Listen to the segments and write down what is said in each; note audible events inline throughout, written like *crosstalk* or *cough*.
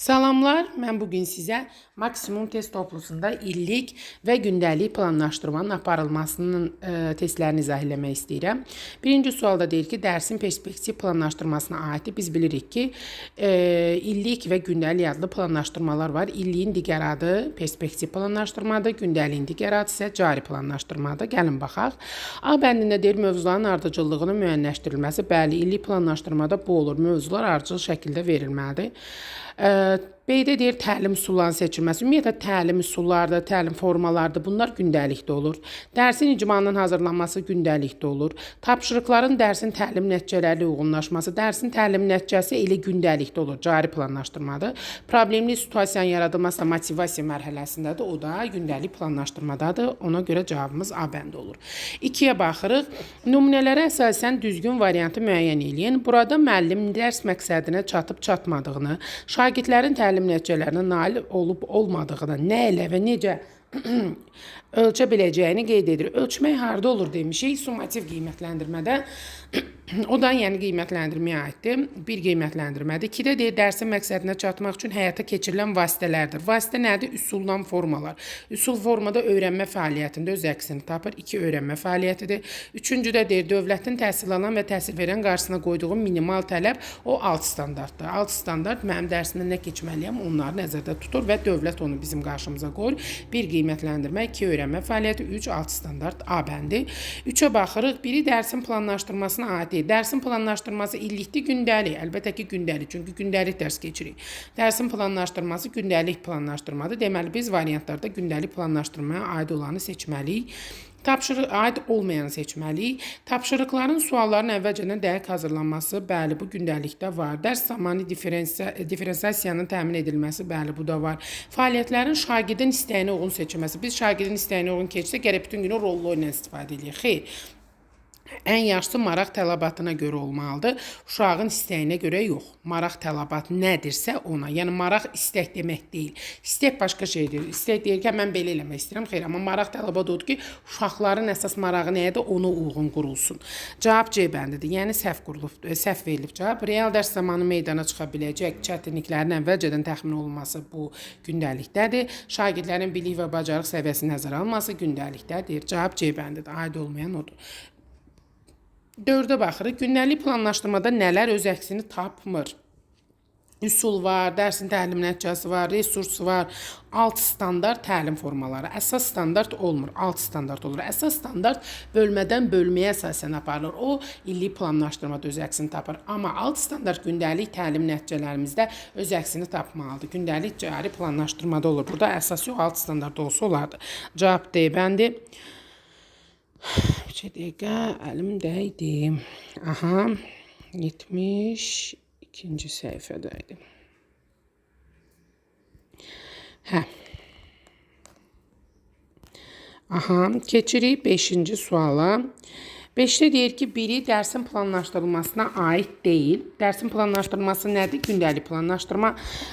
Salamlar, mən bugün sizə maksimum test toplusunda illik və gündəlik planlaşdırmanın aparılmasının e, testlərini izah eləmək istəyirəm. Birinci sualda deyir ki, dərsin perspektiv planlaşdırmasına aiddir. Biz bilirik ki, e, illik və gündəlik adlı planlaşdırmalar var. İlliyin digər adı perspektiv planlaşdırmadır, gündəliyin digər adı isə cari planlaşdırmadır. Gəlin baxaq. A bəndində deyir mövzuların ardıcıllığının müəyyənləşdirilməsi. Bəli, illik planlaşdırmada bu olur. Mövzular ardıcıl şəkildə verilməlidir. Ə, B-də deyir təlim üsullarının seçilməsi. Ümumiyyətlə təlim üsulları, təlim formaları bunlar gündəlikdə olur. Dərsin icmalının hazırlanması gündəlikdə olur. Tapşırıqların dərsin təlim nəticələri ilə uyğunlaşması, dərsin təlim nəticəsi elə gündəlikdə olur. Cari planlaşdırmadır. Problemli situasiyanın yaradılması motivasiya mərhələsindədir. O da gündəlik planlaşdırmadadır. Ona görə cavabımız A bəndi olur. 2-yə baxırıq. Nümunələrə əsasən düzgün variantı müəyyən eləyin. Burada müəllim dərs məqsədinə çatıb çatmadığını, şagirdlərin təlim nəticələrinə nail olub olmadığını, nə ilə və necə *clears throat* ölçə biləcəyini qeyd edir. Ölçmək harda olur demişik. Summativ qiymətləndirmədə o da yəni qiymətləndirməyə aiddir. Bir qiymətləndirmədir. 2-də deyir dərsin məqsədinə çatmaq üçün həyata keçirilən vasitələrdir. Vasitə nədir? Üsuldan formalar. Üsul formada öyrənmə fəaliyyətində öz əksini tapır. 2 öyrənmə fəaliyyətidir. Üçüncüdə deyir dövlətin təhsil alan və təhsil verən qarşısına qoyduğu minimal tələb o alt standartdır. Alt standart mənim dərsimdə nə keçməliyəm onları nəzərdə tutur və dövlət onu bizim qarşımıza qoyur. Bir qiymətləndirmə, 2 öyrənmə fəaliyyəti, 3 alt standart A bəndi. 3-ə baxırıq. Biri dərsin planlaşdırmasına deyil. Dərsin planlaşdırması illikli, gündəlik. Əlbəttə ki, gündəlik, çünki gündəlik dərs keçirik. Dərsin planlaşdırması gündəlik planlaşdırmadır. Deməli biz variantlarda gündəlik planlaşdırmaya aid olanı seçməliyik. Tapşırıq aid olmayanı seçməliyik. Tapşırıqların sualların əvvəlcədən dəqiq hazırlanması, bəli, bu gündəlikdə var. Dərs zamanı diferensiasiyanın təmin edilməsi, bəli, bu da var. Fəaliyyətlərin şagirdin istəyinə uyğun seçilməsi. Biz şagirdin istəyinə uyğun keçsə, gərək bütün günü rollu ilə istifadə edək. Xeyr. Ən yaxşısı maraq tələbatına görə olmalıdır. Uşağın istəyinə görə yox. Maraq tələbat nədirsə ona. Yəni maraq istək demək deyil. İstək başqa şeydir. İstək deyir ki, mən belə eləmək istəyirəm. Xeyr, amma maraq tələbat odur ki, uşaqların əsas marağı nədir, ona uyğun qurulsun. Cavab C bəndidir. Yəni səhv qurulub, e, səhv verilib cavab. Real dərs zamanı meydana çıxa biləcək çətinliklərin əvvəlcədən təxmin olunması bu gündəlikdədir. Şagirdlərin bilik və bacarıq səviyyəsi nəzərə alınması gündəlikdədir. Cavab C bəndidir. Aid olmayan odur. Dördə baxırıq. Gündəlik planlaşdırmada nələr öz əksini tapmır? Üsul var, dərsin təlim nəticəsi var, resurs var, alt standart təlim formaları. Əsas standart olmur, alt standart olur. Əsas standart bölmədən bölməyə əsasən aparılır. O illik planlaşdırmada öz əksini tapır. Amma alt standart gündəlik təlim nəticələrimizdə öz əksini tapmalıdır. Gündəlik cari planlaşdırmada olur. Burada əsas yox, alt standart olsa olardı. Cavab D bəndi. Bir dəqiqə, əlim dəydi. Aha, 72-ci səhifədəydi. Hə. Aha, keçirik 5-ci suala. 5-də deyir ki, biri dərsin planlaşdırılmasına aid deyil. Dərsin planlaşdırması nədir? Gündəlik planlaşdırma.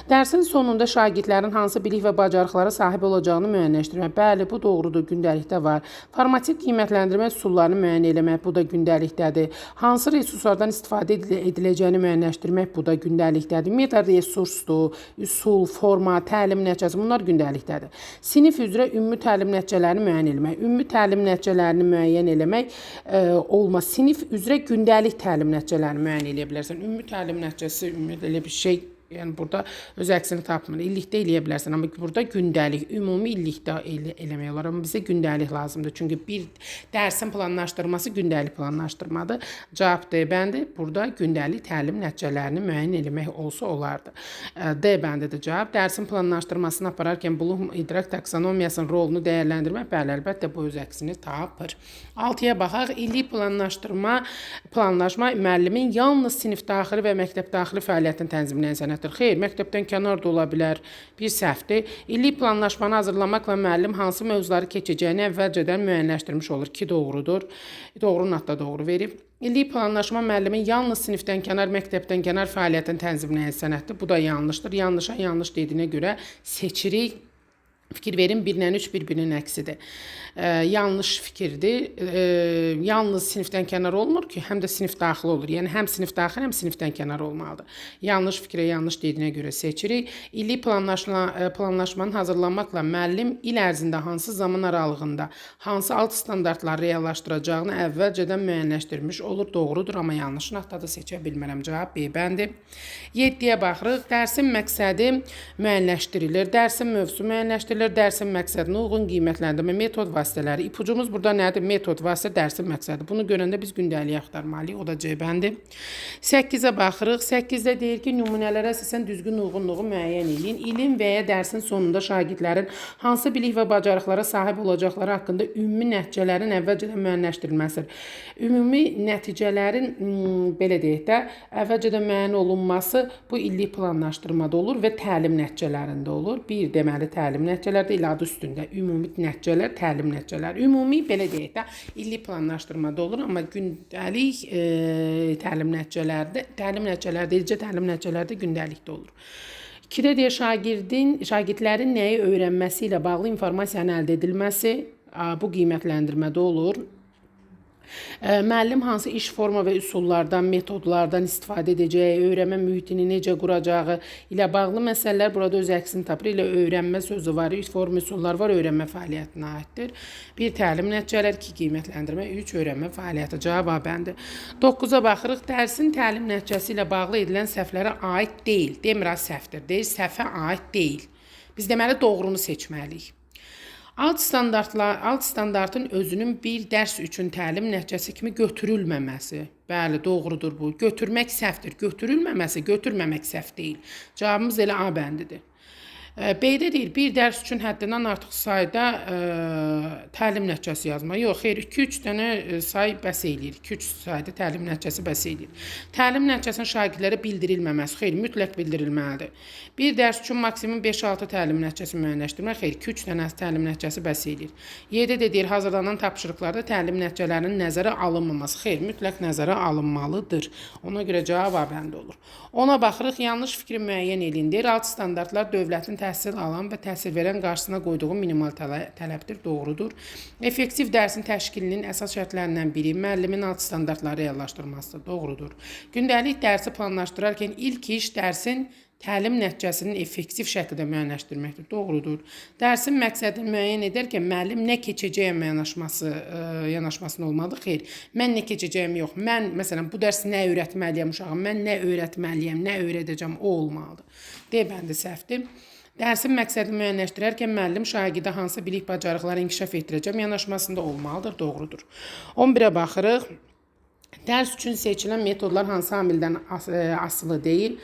Dərsin sonunda şagirdlərin hansı bilik və bacarıqlara sahib olacağını müəyyənləşdirmək. Bəli, bu doğrudur, gündəlikdə var. Formativ qiymətləndirmə üsullarını müəyyən etmək, bu da gündəlikdədir. Hansı resurslardan istifadə ediləcəyini müəyyənləşdirmək, bu da gündəlikdədir. Ümumiyyətlə resursdur, üsul, forma, təlim nəticəsi bunlar gündəlikdədir. Sinif üzrə ümumi təlim nəticələrini müəyyən etmək. Ümumi təlim nəticələrini müəyyən etmək e, olma. Sinif üzrə gündəlik təlim nəticələrini müəyyən edə bilərsən. Ümumi təlim nəticəsi ümumiyyətlə elə bir şey Yəni burada öz əksini tapmır. İllikdə eləyə bilərsən, amma burada gündəlik, ümumi illikdə elə, eləmək olar. Amma bizə gündəlik lazımdır. Çünki bir dərsin planlaşdırması gündəlik planlaşdırmadır. Cavab D bəndi burada gündəlik təlim nəticələrini müəyyən etmək olsa olardı. D bəndidir cavab. Dərsin planlaşdırmasını apararkən Bloom idrak taksonomiyasının rolunu dəyərləndirmək bəli, əlbəttə bu öz əksini tapır. 6-ya baxaq. İllik planlaşdırma, planlaşma müəllimin yalnız sinif daxili və məktəb daxili fəaliyyətin tənzimləyən sənətidir. Xeyr, məktəbdən kənar da ola bilər. Bir səhvdir. İllik planlaşmanı hazırlamaqla müəllim hansı mövzuları keçəcəyini əvvəlcədən müəyyənləşdirmiş olur ki, doğrudur. Doğrunun adda doğru verib. İllik planlaşma müəllimin yalnız sinifdən kənar, məktəbdən kənar fəaliyyətin tənzimləyən sənətdir. Bu da yanlışdır. Yanlışa yanlış dediyinə görə seçirik Fikir verin 1-lə 3 bir-birinin əksidir. E, yanlış fikirdir. E, yalnız sinifdən kənar olmur ki, həm də sinif daxil olur. Yəni həm sinif daxil, həm sinifdən kənar olmalıdır. Yanlış fikrə yanlış dediyinə görə seçirik. İllik planlaşma, e, planlaşmanın hazırlanmaqla müəllim il ərzində hansı zaman aralığında hansı alt standartları reallaşdıracağını əvvəlcədən müəyyənləşdirmiş olur. Doğrudur, amma yanlış nöqtədə seçə bilmərəm. Cavab B bəndi. 7-yə baxırıq. Dərsin məqsədi müəyyənləşdirilir. Dərsin mövzusu müəyyənləşdirilir. Dərsin məqsədinə uyğun qiymətləndirmə metod vasitələri. İpucumuz burada nədir? Metod vasitə dərsin məqsədi. Bunu görəndə biz gündəliyi axtarmalıyıq. O da C bəndi. 8-ə baxırıq. 8-də deyir ki, nümunələrə əsasən düzgün uyğunluğu müəyyən eləyin. İlin və ya dərsin sonunda şagirdlərin hansı bilik və bacarıqlara sahib olacaqları haqqında ümumi nəticələrin əvvəlcədən müəyyənləşdirilməsidir. Ümumi nəticələrin hmm, belə deyək də, əvvəlcədən müəyyən olunması bu illik planlaşdırmada olur və təlim nəticələrində olur. Bir deməli təlim nəticələrdə il adı üstündə ümumi nəticələr, təlim nəticələri. Ümumi belə deyək də, illik planlaşdırmada olur, amma gündəlik e, təlim nəticələrdə, təlim nəticələrdə, eləcə təlim nəticələrdə gündəlikdə olur. 2-də deyir şagirdin, şagirdlərin nəyi öyrənməsi ilə bağlı informasiyanın əldə edilməsi bu qiymətləndirmədə olur. Ə, Müəllim hansı iş forma və üsullardan, metodlardan istifadə edəcəyi, öyrənmə mühitini necə quracağı ilə bağlı məsələlər burada öz əksini tapır. Elə öyrənmə sözü var, iş forma üsullar var, öyrənmə fəaliyyətinə aiddir. Bir təlim nəticələri, iki qiymətləndirmə, üç öyrənmə fəaliyyəti. Cavab A bəndi. 9-a baxırıq. Dərsin təlim nəticəsi ilə bağlı edilən səhvlərə aid deyil. Demir səhvdir. Deyir səhvə aid deyil. Biz deməli doğrunu seçməliyik. Alt standartlar, alt standartın özünün bir dərs üçün təlim nəticəsi kimi götürülməməsi. Bəli, doğrudur bu. Götürmək səhvdir. Götürülməməsi, götürməmək səhv deyil. Cavabımız elə A bəndidir. Ə, B-də deyir, bir dərs üçün həddindən artıq sayda ə, təlim nəticəsi yazma. Yox, xeyr, 2-3 dənə ə, say bəs eləyir. 2-3 sayda təlim nəticəsi bəs eləyir. Təlim nəticəsinin şagirdlərə bildirilməməsi, xeyr, mütləq bildirilməlidir. Bir dərs üçün maksimum 5-6 təlim nəticəsi müəyyənləşdirmək, xeyr, 2-3 dənə təlim nəticəsi bəs eləyir. 7-də deyir, hazırlanan tapşırıqlarda təlim nəticələrinin nəzərə alınmaması, xeyr, mütləq nəzərə alınmalıdır. Ona görə cavab A olur. Ona baxırıq, yanlış fikri müəyyən edin. Deyir, alt standartlar dövlətin təhsil alan və təhsil verən qarşısına qoyduğu minimal tələ- tələbdir, doğrudur. Effektiv dərsin təşkilinin əsas şərtlərindən biri müəllimin alt standartları reallaşdırmasıdır, doğrudur. Gündəlik dərsi planlaşdırarkən ilk iş dərsin təlim nəticəsinin effektiv şəkildə müəyyənləşdirməkdir. Doğrudur. Dərsin məqsədini müəyyən edərkən müəllim nə keçəcəyəm yanaşması, ə, yanaşmasında olmalıdır. Xeyr, mən nə keçəcəyim yox. Mən məsələn bu dərs nə öyrətməliyəm uşağa, mən nə öyrətməliyəm, nə öyrədəcəm, o olmalıdır. D bəndi səhvdir. Dərsin məqsədini müəyyənləşdirərkən müəllim şagirdə hansı bilik bacarıqları inkişaf etdirəcəm yanaşmasında olmalıdır. Doğrudur. 11-ə baxırıq. Dərs üçün seçilən metodlar hansı amildən ə, asılı deyil?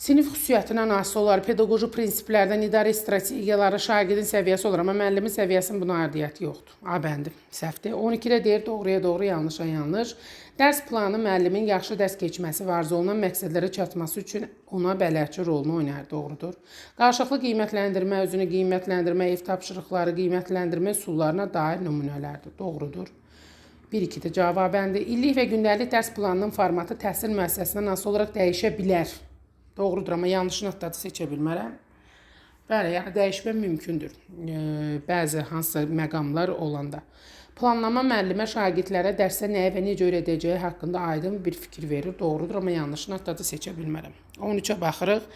Sinif xüsusiyyətindən asılı olaraq pedaqoji prinsiplərdən idarə strategiyaları şagirdin səviyyəsi olur, amma müəllimin səviyyəsinin buna aidiyyəti yoxdur. A bəndi səhvdir. 12-də deyir doğruya doğru, yanlışa yanlış. Dərs planı müəllimin yaxşı dərs keçməsi və arzu olunan məqsədlərə çatması üçün ona bələdçi rolunu oynayır, doğrudur. Qarşılıqlı qiymətləndirmə, özünü qiymətləndirmə, ev tapşırıqları, qiymətləndirmə üsullarına dair nümunələrdir, doğrudur. 1-2-də cavabəndir. İllik və gündəlik dərs planının formatı təhsil müəssisəsindən asılı olaraq dəyişə bilər. Doğrudur, amma yanlış nöqtədə seçə bilmərəm. Bəli, yəni dəyişmə mümkündür. Bəzi hansısa məqamlar olanda. Planlama müəllimə şagirdlərə dərsə nəyə və necə öyrədəcəyi haqqında aydın bir fikir verir. Doğrudur, amma yanlış nöqtədə seçə bilmərəm. 13-ə baxırıq.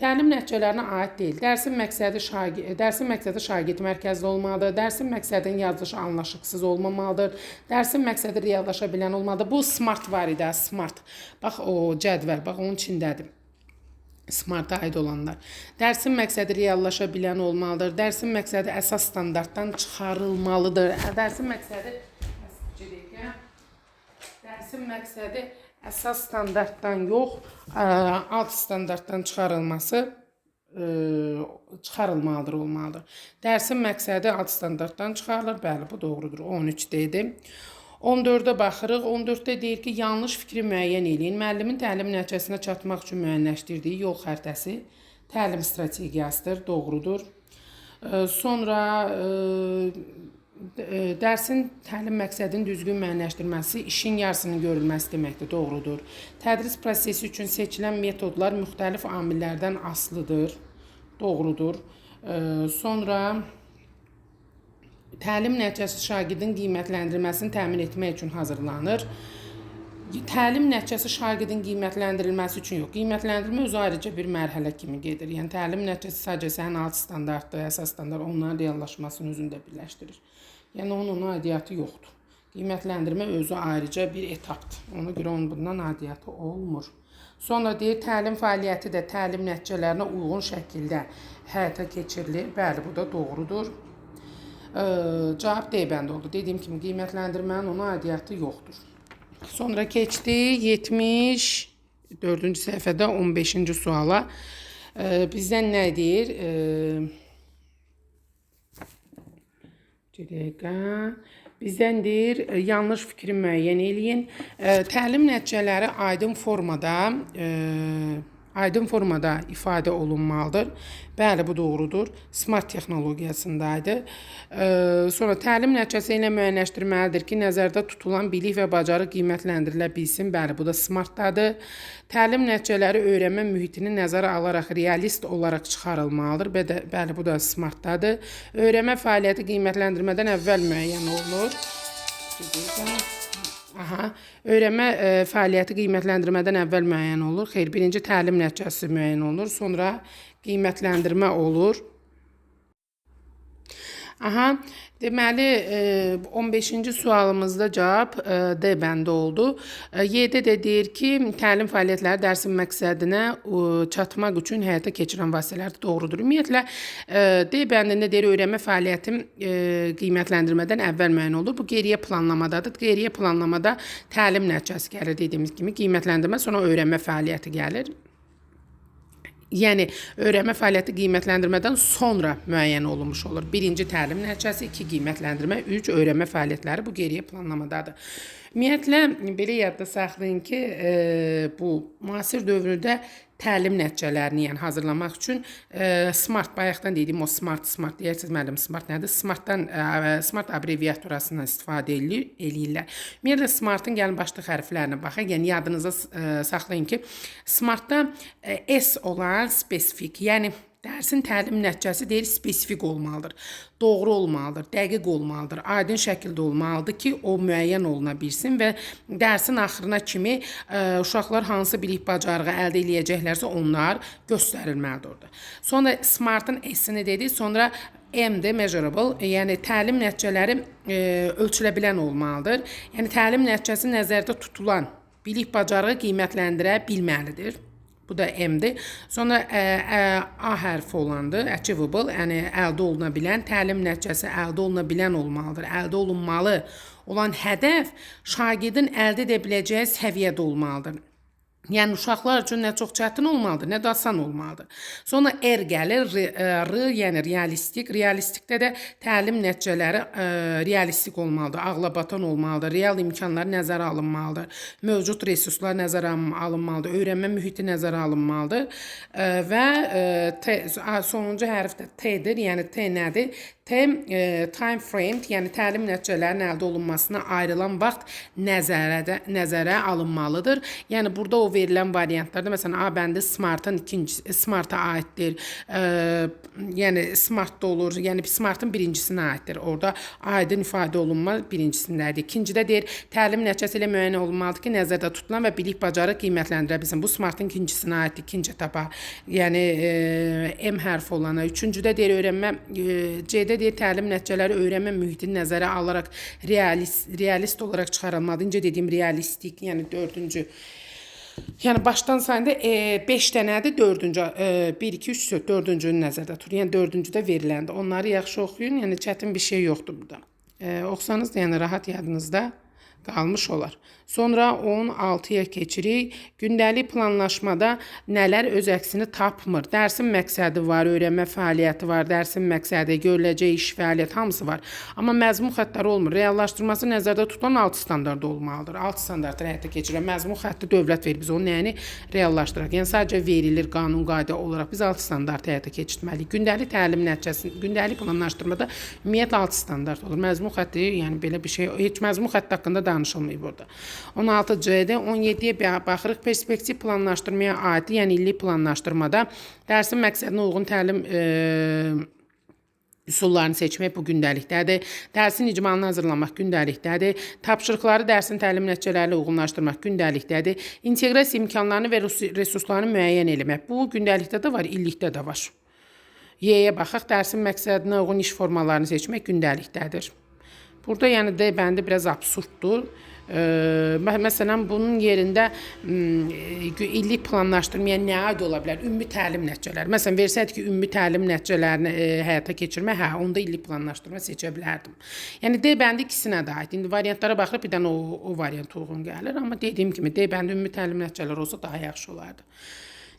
Təlim nəticələrinə aid deyil. Dərsin məqsədi şagird dərsin məqsədi şagird mərkəzli olmalıdır. Dərsin məqsədinin yazılışı anlaşıqsız olmamalıdır. Dərsin məqsədi reallaşa bilən olmalıdır. Bu smart var idi, smart. Bax o cədvəl, bax onun içindədir. Smarta aid olanlar. Dərsin məqsədi reallaşa bilən olmalıdır. Dərsin məqsədi əsas standartdan çıxarılmalıdır. Dərsin məqsədi Dərsin məqsədi əsas standartdan yox, alt standartdan çıxarılması ə, çıxarılmalıdır olmalıdır. Dərsin məqsədi alt standartdan çıxarılır. Bəli, bu doğrudur. 13 dedi. 14-ə baxırıq. 14-də deyir ki, yanlış fikri müəyyən eləyin. Müəllimin təlim nəticəsinə çatmaq üçün müəyyənləşdirdiyi yol xəritəsi təlim strategiyasıdır, doğrudur. Sonra dərsin təlim məqsədinin düzgün müəyyənləşdirilməsi işin yarısının görülməsi deməkdir, doğrudur. Tədris prosesi üçün seçilən metodlar müxtəlif amillərdən asılıdır, doğrudur. Sonra təlim nəticəsi şagirdin qiymətləndirilməsini təmin etmək üçün hazırlanır. Təlim nəticəsi şagirdin qiymətləndirilməsi üçün yox, qiymətləndirmə özü ayrıca bir mərhələ kimi gedir. Yəni təlim nəticəsi sadəcə sənin alt standartdır, əsas standart onların reallaşmasını özündə birləşdirir. Yəni onun aidiyyatı yoxdur. Qiymətləndirmə özü ayrıca bir etapdır. Ona görə onun bundan aidiyyatı olmur. Sonra deyir təlim fəaliyyəti də təlim nəticələrinə uyğun şəkildə həyata keçirilir. Bəli, bu da doğrudur. Ee, cavab D bəndə oldu. Dediyim kimi qiymətləndirmənin ona aidiyyatı yoxdur. Sonra keçdi 74-cü səhifədə 15-ci suala. Ee, bizdən nə deyir? Ee, dəqiqə. Bizdən deyir, e, yanlış fikri müəyyən eləyin. E, təlim nəticələri aydın formada, e, aydın formada ifadə olunmalıdır. Bəli, bu doğrudur. Smart texnologiyasındaydı. E, sonra təlim nəticəsi ilə müəyyənləşdirməlidir ki, nəzərdə tutulan bilik və bacarıq qiymətləndirilə bilsin. Bəli, bu da smartdadır. Təlim nəticələri öyrənmə mühitini nəzərə alaraq realist olaraq çıxarılmalıdır. Bəli, bəli bu da smartdadır. Öyrənmə fəaliyyəti qiymətləndirmədən əvvəl müəyyən olunur. Dəqiqə. Aha, öyrənmə e, fəaliyyəti qiymətləndirmədən əvvəl müəyyən olur. Xeyr, birinci təlim nəticəsi müəyyən olunur, sonra qiymətləndirmə olur. Aha, deməli e, 15-ci sualımızda cavab e, D bəndi oldu. E, Y-də də deyir ki, təlim fəaliyyətləri dərsin məqsədinə e, çatmaq üçün həyata keçirilən vasitələr doğrudur. Ümumiyyətlə e, D bəndində deyir öyrənmə fəaliyyəti e, qiymətləndirmədən əvvəl müəyyən olur. Bu geriyə planlamadadır. Geriyə planlamada təlim nəticəsi gəlir dediyimiz kimi, qiymətləndirmə, sonra öyrənmə fəaliyyəti gəlir. Yəni öyrənmə fəaliyyəti qiymətləndirmədən sonra müəyyən olunmuş olur. Birinci təlim nəticəsi, 2 qiymətləndirmə, 3 öyrənmə fəaliyyətləri bu geriyə planlamadadır. Ümumiyyətlə belə yadda saxlayın ki, e, bu müasir dövrdə təlim nəticələrini yəni hazırlamaq üçün e, smart bayaqdan dediyim o smart smart deyirsiniz müəllim smart nədir? Smartdan e, smart abreviaturasından istifadə edilir, eləyirlər. Ümumiyyətlə smartın gəlin başlıq hərflərinə baxın. Yəni yadınızda e, saxlayın ki, smartda e, S olan spesifik, yəni Dərsin təlim nəticəsi deyir spesifik olmalıdır. Doğru olmalıdır, dəqiq olmalıdır, aydın şəkildə olmalıdır ki, o müəyyən oluna bilsin və dərsin axırına kimi ə, uşaqlar hansı bilik bacarığı əldə edəcəklərsə onlar göstərilməlidir. Sonra smartın S-ni dedik, sonra M-də measurable, yəni təlim nəticələri ə, ölçülə bilən olmalıdır. Yəni təlim nəticəsi nəzərdə tutulan bilik bacarığı qiymətləndirə bilməlidir. Bu da M-dir. Sonra ə, ə, A hərfi olandı, achievable, yəni əldə oluna bilən, təlim nəticəsi əldə oluna bilən olmalıdır. Əldə olunmalı olan hədəf şagirdin əldə edə biləcəyi səviyyədə olmalıdır. Yəni uşaqlar üçün nə çox çətin olmalıdır, nə də asan olmalıdır. Sonra R gəlir, R, R yəni realistik. Realistikdə də təlim nəticələri ə, realistik olmalıdır, ağlabatan olmalıdır, real imkanlar nəzərə alınmalıdır, mövcud resurslar nəzərə alınmalıdır, öyrənmə mühiti nəzərə alınmalıdır ə, və ə, T, sonuncu hərf də T-dir. Yəni T nədir? T e, time frame, yəni təlim nəticələrinin əldə olunmasına ayrılan vaxt nəzərə nəzərə alınmalıdır. Yəni burada o verilən variantlarda məsələn A bəndi smartın ikinci smarta aiddir. E, yəni smartda olur. Yəni smartın birincisinə aiddir. Orada aydın ifadə olunma birincisindədir. İkincidə deyir təlim nəticəsi ilə müəyyən olunmalıdır ki, nəzərdə tutulan və bilik bacarıq qiymətləndirə bilsin. Bu smartın ikincisinə aiddir, ikinci etapa. Yəni e, M hərfi olana. Üçüncüdə deyir öyrənmə e, C-də Nəticədə deyir təlim nəticələri öyrənmə mühitini nəzərə alaraq realist realist olaraq çıxarılmalıdır. İncə dediyim realistik, yəni 4-cü Yəni başdan sayanda 5 e, dənədir, 4-cü e, 1 2 3 4 4-cünü nəzərdə tutun. Yəni 4-cü də veriləndi. Onları yaxşı oxuyun. Yəni çətin bir şey yoxdur burada. E, oxusanız da yəni rahat yadınızda qalmış olar. Sonra 16-ya keçirik. Gündəlik planlaşmada nələr öz əksini tapmır? Dərsin məqsədi var, öyrənmə fəaliyyəti var, dərsin məqsədi, görüləcək iş fəaliyyət hamısı var. Amma məzmun xəttləri olmur. Reallaşdırması nəzərdə tutulan 6 standart olmalıdır. 6 standartı həyata keçirən məzmun xətti dövlət verir. Biz onun nəyini reallaşdıraq? Yəni sadəcə verilir qanun qayda olaraq biz 6 standart həyata keçirməliyik. Gündəlik təlim nəticəsində, gündəlik planlaşdırmada ümumiyyətlə 6 standart olur. Məzmun xətti, yəni belə bir şey, heç məzmun xətti haqqında danışılmıyor burada. 16C-də 17-yə baxırıq. Perspektiv planlaşdırmaya aid, yəni illik planlaşdırmada dərsin məqsədinə uyğun təlim e, üsullarını seçmək bu gündəlikdədir. Dərsin icmalını hazırlamaq gündəlikdədir. Tapşırıqları dərsin təlim nəticələri ilə uyğunlaşdırmaq gündəlikdədir. İnteqrasiya imkanlarını və res- resurslarını müəyyən etmək. Bu gündəlikdə də var, illikdə də var. Y-yə baxaq, dərsin məqsədinə uyğun iş formalarını seçmək gündəlikdədir. Burada yəni D bəndi biraz absurddur. Ee, mə- məsələn bunun yerində e, illik planlaşdırmaya nə aid ola bilər? Ümumi təlim nəticələri. Məsələn versəydi ki, ümumi təlim nəticələrini e, həyata keçirmək, hə, onda illik planlaşdırma seçə bilərdim. Yəni D bəndi ikisinə də aid. İndi variantlara baxıb bir dənə o, o variant uyğun gəlir, amma dediyim kimi D bəndi ümumi təlim nəticələri olsa daha yaxşı olardı.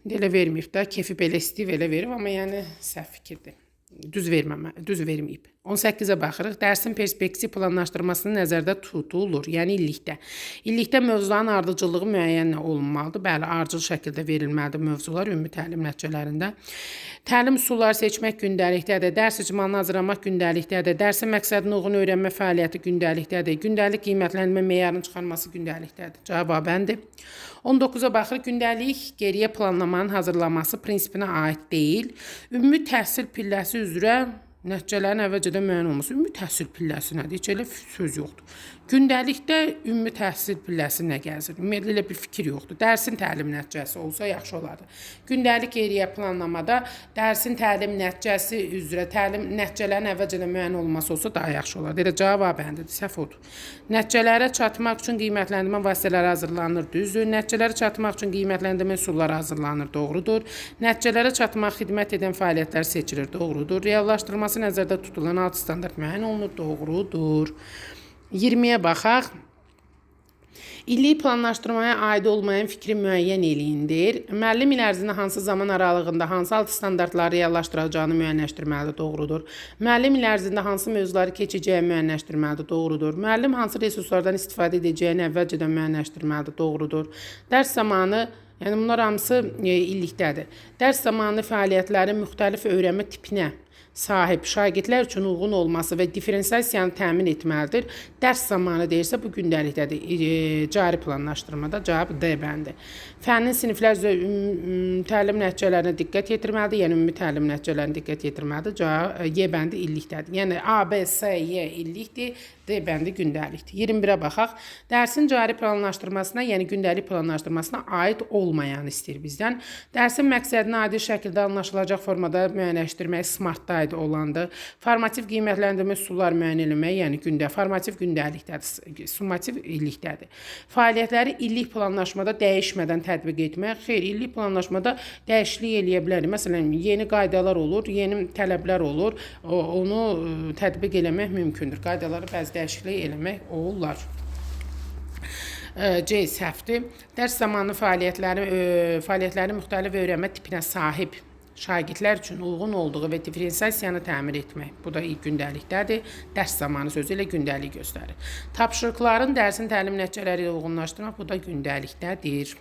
İndi elə verməyib də, kefi belə istəyib elə verib, amma yəni səhv fikirdir. Düz verməmə, düz verməyib. 18-ə baxırıq. Dərsin perspektiv planlaşdırmasını nəzərdə tutulur, yəni illikdə. İllikdə mövzuların ardıcıllığı müəyyən olunmalıdır. Bəli, ardıcıl şəkildə verilməlidir mövzular ümumi təlim nəticələrində. Təlim üsulları seçmək gündəlikdədir. Dərs icmalını hazırlamaq gündəlikdədir. Dərsin məqsədinə uyğun öyrənmə fəaliyyəti gündəlikdədir. Gündəlik qiymətləndirmə meyarının çıxarılması gündəlikdədir. Cavabəndir. 19-a baxırıq. Gündəlik geriyə planlamanın hazırlanması prinsipinə aid deyil. Ümumi təhsil pilləsi üzrə nəticələrin əvvəlcədən müəyyən olması. Ümumi təhsil pilləsi nədir? Heç elə söz yoxdur. Gündəlikdə ümumi təhsil pilləsi nə gəzir? Ümumiyyətlə elə bir fikir yoxdur. Dərsin təlim nəticəsi olsa yaxşı olardı. Gündəlik geriyə planlamada dərsin təlim nəticəsi üzrə təlim nəticələrin əvvəlcədən müəyyən olması olsa daha yaxşı olardı. Elə cavab bəndidir, səhv odur. Nəticələrə çatmaq üçün qiymətləndirmə vasitələri hazırlanır, düzdür. Nəticələrə çatmaq üçün qiymətləndirmə üsulları hazırlanır, doğrudur. Nəticələrə çatmaq xidmət edən fəaliyyətlər seçilir, doğrudur. Reallaşdırılması nəzərdə tutulan alt standart müəyyən olunur, doğrudur. 20-yə baxaq. İllik planlaşdırmaya aid olmayan fikri müəyyən eləyindir. Müəllim il ərzində hansı zaman aralığında hansı alt standartları reallaşdıracağını müəyyənləşdirməlidir, doğrudur. Müəllim il ərzində hansı mövzuları keçəcəyi müəyyənləşdirməlidir, doğrudur. Müəllim hansı resurslardan istifadə edəcəyini əvvəlcədən müəyyənləşdirməlidir, doğrudur. Dərs zamanı Yəni bunlar hamısı e, illikdədir. Dərs zamanı fəaliyyətlərin müxtəlif öyrənmə tipinə sahib şagirdlər üçün uyğun olması və diferensiasiyanı təmin etməlidir. Dərs zamanı deyirsə bu gündəlikdədir. E, cari planlaşdırmada cavab D bəndi. Fənnin siniflər üzrə təlim nəticələrinə diqqət yetirməlidir. Yəni ümumi təlim nəticələrinə diqqət yetirməlidir. Cavab e, Y bəndi illikdədir. Yəni A, B, S, Y illikdir. D bəndi gündəlikdir. 21-ə baxaq. Dərsin cari planlaşdırmasına, yəni gündəlik planlaşdırmasına aid olmayan istəyir bizdən. Dərsin məqsədini adi şəkildə anlaşılacaq formada müəyyənləşdirmək smartda aid olandır. Formativ qiymətləndirmə üsulları müəyyən etmək, yəni gündə formativ gündəlikdədir, summativ illikdədir. Fəaliyyətləri illik planlaşmada dəyişmədən tətbiq etmək. Xeyr, illik planlaşmada dəyişiklik eləyə bilərik. Məsələn, yeni qaydalar olur, yeni tələblər olur. Onu ə, tətbiq eləmək mümkündür. Qaydaları bəzi dəyişiklik eləmək olar. Ə, C səhvdir. Dərs zamanı fəaliyyətləri ə, fəaliyyətlərin müxtəlif öyrənmə tipinə sahib şagirdlər üçün uyğun olduğu və diferensiasiyanı təmin etmək. Bu da gündəlikdədir. Dərs zamanı sözü ilə gündəlik göstərir. Tapşırıqların dərsin təlim nəticələri ilə uyğunlaşdırmaq bu da gündəlikdədir.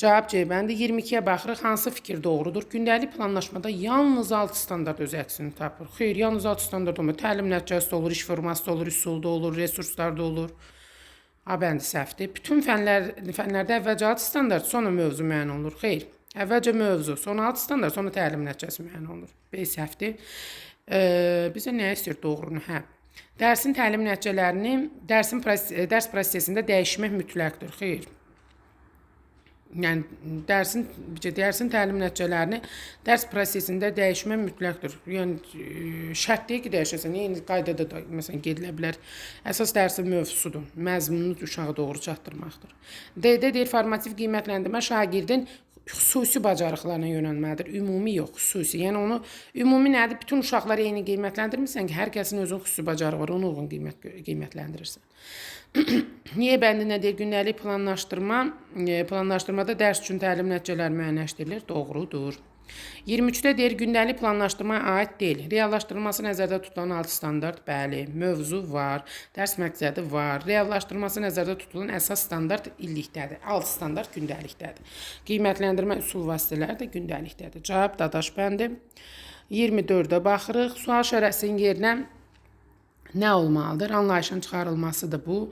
Cavab C bəndi 22-yə baxırıq. Hansı fikir doğrudur? Gündəlik planlaşmada yalnız 6 standart öz əksini tapır. Xeyr, yalnız 6 standart olmur. Təlim nəticəsi olur, iş forması olur, üsulda olur, resurslarda olur. A bəndi səhvdir. Bütün fənlər fənlərdə əvvəlcə 6 standart, sonra mövzu müəyyən olunur. Xeyr. Əvvəlcə mövzu, sonra 6 standart, sonra təlim nəticəsi müəyyən olunur. B səhvdir. E, bizə nə istəyir doğrunu? Hə. Dərsin təlim nəticələrini dərsin proses, dərs prosesində dəyişmək mütləqdir. Xeyr. Yəni dərsin dərsin təlim nəticələrini dərs prosesində dəyişmək mütləqdir. Yəni e, şərt deyil ki, dəyişəsən. Yəni qaydada da məsələn gedilə bilər. Əsas dərsin mövzusudur. Məzmununu uşağa doğru çatdırmaqdır. D-də deyir formativ qiymətləndirmə şagirdin xüsusi bacarıqlarına yönəlməlidir. Ümumi yox, xüsusi. Yəni onu ümumi nədir? Bütün uşaqları eyni qiymətləndirmirsən ki, hər kəsin özünün xüsusi bacarığı var, onu uyğun qiymət qiymətləndirirsən. *clears throat* Niyə bəndi nə deyir? Gündəlik planlaşdırma, e, planlaşdırmada dərs üçün təlim nəticələri müəyyənləşdirilir. Doğrudur. 23-də deyir gündəlik planlaşdırmaya aid deyil. Reallaşdırılması nəzərdə tutulan 6 standart, bəli, mövzu var, dərs məqsədi var. Reallaşdırılması nəzərdə tutulan əsas standart illikdədir. 6 standart gündəlikdədir. Qiymətləndirmə üsul vasitələri də gündəlikdədir. Cavab Dadaş bəndi. 24-də baxırıq. Sual şərəsinin yerinə nə olmalıdır? Anlayışın çıxarılmasıdır bu.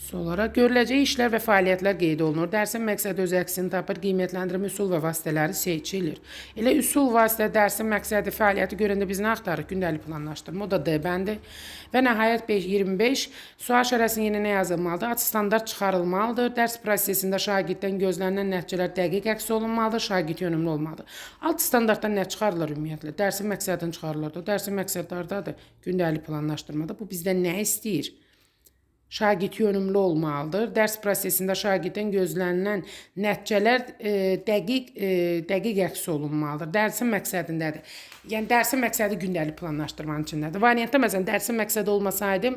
Sonra görüləcək işlər və fəaliyyətlər qeyd olunur. Dərsin məqsədi öz əksini tapır, qiymətləndirmə üsul və vasitələri seçilir. Elə üsul vasitə dərsin məqsədi fəaliyyəti görəndə biz nə axtarırıq? Gündəlik planlaşdırma. O da D bəndi. Və nəhayət 5 25 sual şərəsinin yerinə nə yazılmalıdır? Ad standart çıxarılmalıdır. Dərs prosesində şagirddən gözlənilən nəticələr dəqiq əks olunmalıdır, şagird yönümlü olmalıdır. Alt standartdan nə çıxarılır ümumiyyətlə? Dərsin məqsədini çıxarılır. Dərsin məqsədi hardadır? Gündəlik planlaşdırmada. Bu bizdən nə istəyir? Şagird yönümlü olmalıdır. Dərs prosesində şagirddən gözlənilən nəticələr e, dəqiq e, dəqiq əks olunmalıdır. Dərsin məqsədindədir. Yəni dərsin məqsədi gündəlik planlaşdırmanın içindədir. Variantda məsələn dərsin məqsədi olmasaydı,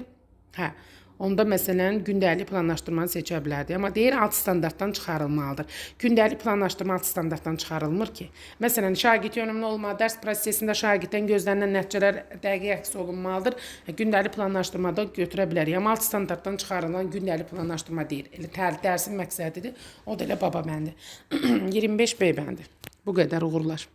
hə, onda məsələn gündəlik planlaşdırmanı seçə bilərdi. Amma deyir alt standartdan çıxarılmalıdır. Gündəlik planlaşdırma alt standartdan çıxarılmır ki. Məsələn, şagird yönümlü olma, dərs prosesində şagirddən gözlənilən nəticələr dəqiq əks olunmalıdır. E, Gündəlik planlaşdırmada götürə bilərik. Amma alt standartdan çıxarılan gündəlik planlaşdırma deyir. Elə tər dərsin məqsədidir. O da elə baba bəndi. *clears throat* 25 B bəndi. Bu qədər uğurlar.